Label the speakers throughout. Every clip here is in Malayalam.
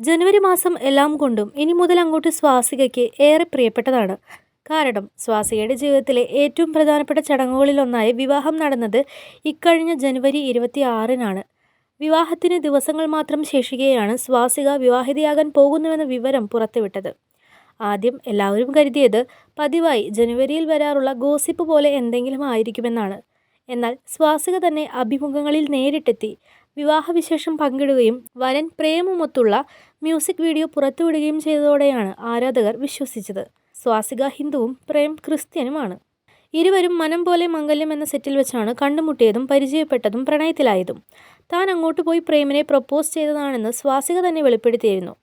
Speaker 1: ജനുവരി മാസം എല്ലാം കൊണ്ടും ഇനി മുതൽ അങ്ങോട്ട് സ്വാസികയ്ക്ക് ഏറെ പ്രിയപ്പെട്ടതാണ്. കാരണം സ്വാസികയുടെ ജീവിതത്തിലെ ഏറ്റവും പ്രധാനപ്പെട്ട ചടങ്ങുകളിലൊന്നായ വിവാഹം നടന്നത് ഇക്കഴിഞ്ഞ ജനുവരി ഇരുപത്തി ആറിനാണ് വിവാഹത്തിന് ദിവസങ്ങൾ മാത്രം ശേഷിക്കുകയാണ് സ്വാസിക വിവാഹിതയാകാൻ പോകുന്നുവെന്ന വിവരം പുറത്തുവിട്ടത്. ആദ്യം എല്ലാവരും കരുതിയത് പതിവായി ജനുവരിയിൽ വരാറുള്ള ഗോസിപ്പ് പോലെ എന്തെങ്കിലും ആയിരിക്കുമെന്നാണ്. എന്നാൽ സ്വാസിക തന്നെ അഭിമുഖങ്ങളിൽ നേരിട്ടെത്തി വിവാഹവിശേഷം പങ്കിടുകയും വരൻ പ്രേമുമൊത്തുള്ള മ്യൂസിക് വീഡിയോ പുറത്തുവിടുകയും ചെയ്തതോടെയാണ് ആരാധകർ വിശ്വസിച്ചത്. സ്വാസിക ഹിന്ദുവും പ്രേം ക്രിസ്ത്യനുമാണ്. ഇരുവരും മനം പോലെ മംഗല്യം എന്ന സെറ്റിൽ വെച്ചാണ് കണ്ടുമുട്ടിയതും പരിചയപ്പെട്ടതും പ്രണയത്തിലായതും. താൻ അങ്ങോട്ട് പോയി പ്രേമിനെ പ്രപ്പോസ് ചെയ്തതാണെന്ന് സ്വാസിക തന്നെ വെളിപ്പെടുത്തിയിരുന്നു.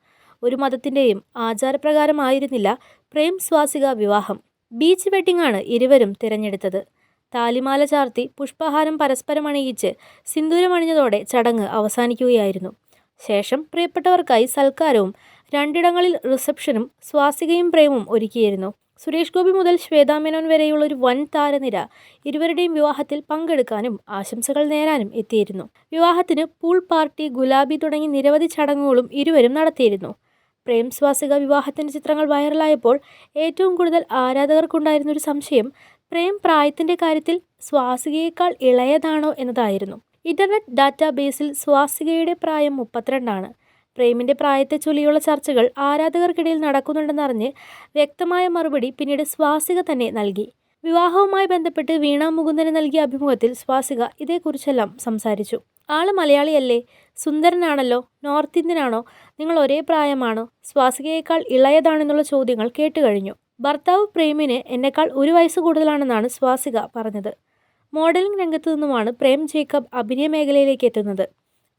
Speaker 1: ഒരു മതത്തിന്റെയും ആചാരപ്രകാരമായിരുന്നില്ല പ്രേം സ്വാസിക വിവാഹം. ബീച്ച് വെഡിംഗ് ആണ് ഇരുവരും തിരഞ്ഞെടുത്തത്. താലിമാല ചാർത്തി പുഷ്പഹാരം പരസ്പരം അണിയിച്ച് സിന്ദൂരമണിഞ്ഞതോടെ ചടങ്ങ് അവസാനിക്കുകയായിരുന്നു. ശേഷം പ്രിയപ്പെട്ടവർക്കായി സൽക്കാരവും രണ്ടിടങ്ങളിൽ റിസപ്ഷനും സ്വാസികയും പ്രേമവും ഒരുക്കിയിരുന്നു. സുരേഷ് ഗോപി മുതൽ ശ്വേതാ മേനോൻ വരെയുള്ള ഒരു വൻ താരനിര ഇരുവരുടെയും വിവാഹത്തിൽ പങ്കെടുക്കാനും ആശംസകൾ നേരാനും എത്തിയിരുന്നു. വിവാഹത്തിന് പൂൾ പാർട്ടി ഗുലാബി തുടങ്ങി നിരവധി ചടങ്ങുകളും ഇരുവരും നടത്തിയിരുന്നു. പ്രേം സ്വാസിക വിവാഹത്തിന്റെ ചിത്രങ്ങൾ വൈറലായപ്പോൾ ഏറ്റവും കൂടുതൽ ആരാധകർക്കുണ്ടായിരുന്ന ഒരു സംശയം പ്രേം പ്രായത്തിന്റെ കാര്യത്തിൽ സ്വാസികയേക്കാൾ ഇളയതാണോ എന്നതായിരുന്നു. ഇന്റർനെറ്റ് ഡാറ്റാബേസിൽ സ്വാസികയുടെ പ്രായം മുപ്പത്തിരണ്ടാണ്. പ്രേമിന്റെ പ്രായത്തെ ചൊല്ലിയുള്ള ചർച്ചകൾ ആരാധകർക്കിടയിൽ നടക്കുന്നുണ്ടെന്നറിഞ്ഞ് വ്യക്തമായ മറുപടി പിന്നീട് സ്വാസിക തന്നെ നൽകി. വിവാഹവുമായി ബന്ധപ്പെട്ട് വീണ മുകുന്ദന് നൽകിയ അഭിമുഖത്തിൽ സ്വാസിക ഇതേക്കുറിച്ചെല്ലാം സംസാരിച്ചു. ആൾ മലയാളിയല്ലേ? സുന്ദരനാണല്ലോ? നോർത്ത് ഇന്ത്യനാണോ? നിങ്ങൾ ഒരേ പ്രായമാണോ? സ്വാസികയേക്കാൾ ഇളയതാണെന്നുള്ള ചോദ്യങ്ങൾ കേട്ടുകഴിഞ്ഞു ഭർത്താവ് പ്രേമിന് എന്നെക്കാൾ ഒരു വയസ്സ് കൂടുതലാണെന്നാണ് സ്വാസിക പറഞ്ഞത്. മോഡലിംഗ് രംഗത്തു നിന്നുമാണ് പ്രേം ജേക്കബ് അഭിനയ മേഖലയിലേക്ക് എത്തുന്നത്.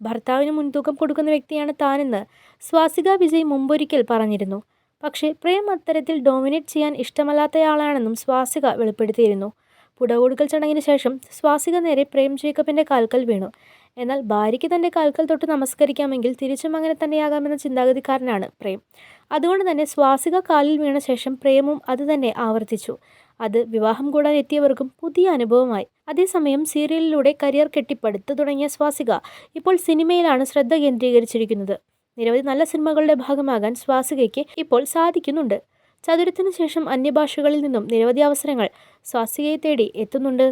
Speaker 1: ഭർത്താവിന് മുൻതൂക്കം കൊടുക്കുന്ന വ്യക്തിയാണ് താനെന്ന് സ്വാസിക വിജയ് മുമ്പൊരിക്കൽ പറഞ്ഞിരുന്നു. പക്ഷേ പ്രേം അത്തരത്തിൽ ഡോമിനേറ്റ് ചെയ്യാൻ ഇഷ്ടമല്ലാത്തയാളാണെന്നും സ്വാസിക വെളിപ്പെടുത്തിയിരുന്നു. പുടകൊടുക്കൽ ചടങ്ങിന് ശേഷം സ്വാസിക നേരെ പ്രേം ജേക്കബിന്റെ കാൽക്കൽ വീണു. എന്നാൽ ഭാര്യയ്ക്ക് തന്റെ കാൽക്കൽ തൊട്ട് നമസ്കരിക്കാമെങ്കിൽ തിരിച്ചും അങ്ങനെ തന്നെയാകാമെന്ന ചിന്താഗതിക്കാരനാണ് പ്രേം. അതുകൊണ്ട് തന്നെ സ്വാസിക കാലിൽ വീണ ശേഷം പ്രേമും അത് തന്നെ ആവർത്തിച്ചു. അത് വിവാഹം കൂടാൻ എത്തിയവർക്കും പുതിയ അനുഭവമായി. അതേസമയം സീരിയലിലൂടെ കരിയർ കെട്ടിപ്പടുത്തു തുടങ്ങിയ സ്വാസിക ഇപ്പോൾ സിനിമയിലാണ് ശ്രദ്ധ കേന്ദ്രീകരിച്ചിരിക്കുന്നത്. നിരവധി നല്ല സിനിമകളുടെ ഭാഗമാകാൻ സ്വാസികയ്ക്ക് ഇപ്പോൾ സാധിക്കുന്നുണ്ട്. ചതുരത്തിനു ശേഷം അന്യഭാഷകളിൽ നിന്നും നിരവധി അവസരങ്ങൾ സ്വാസികയെ തേടി എത്തുന്നുണ്ട്.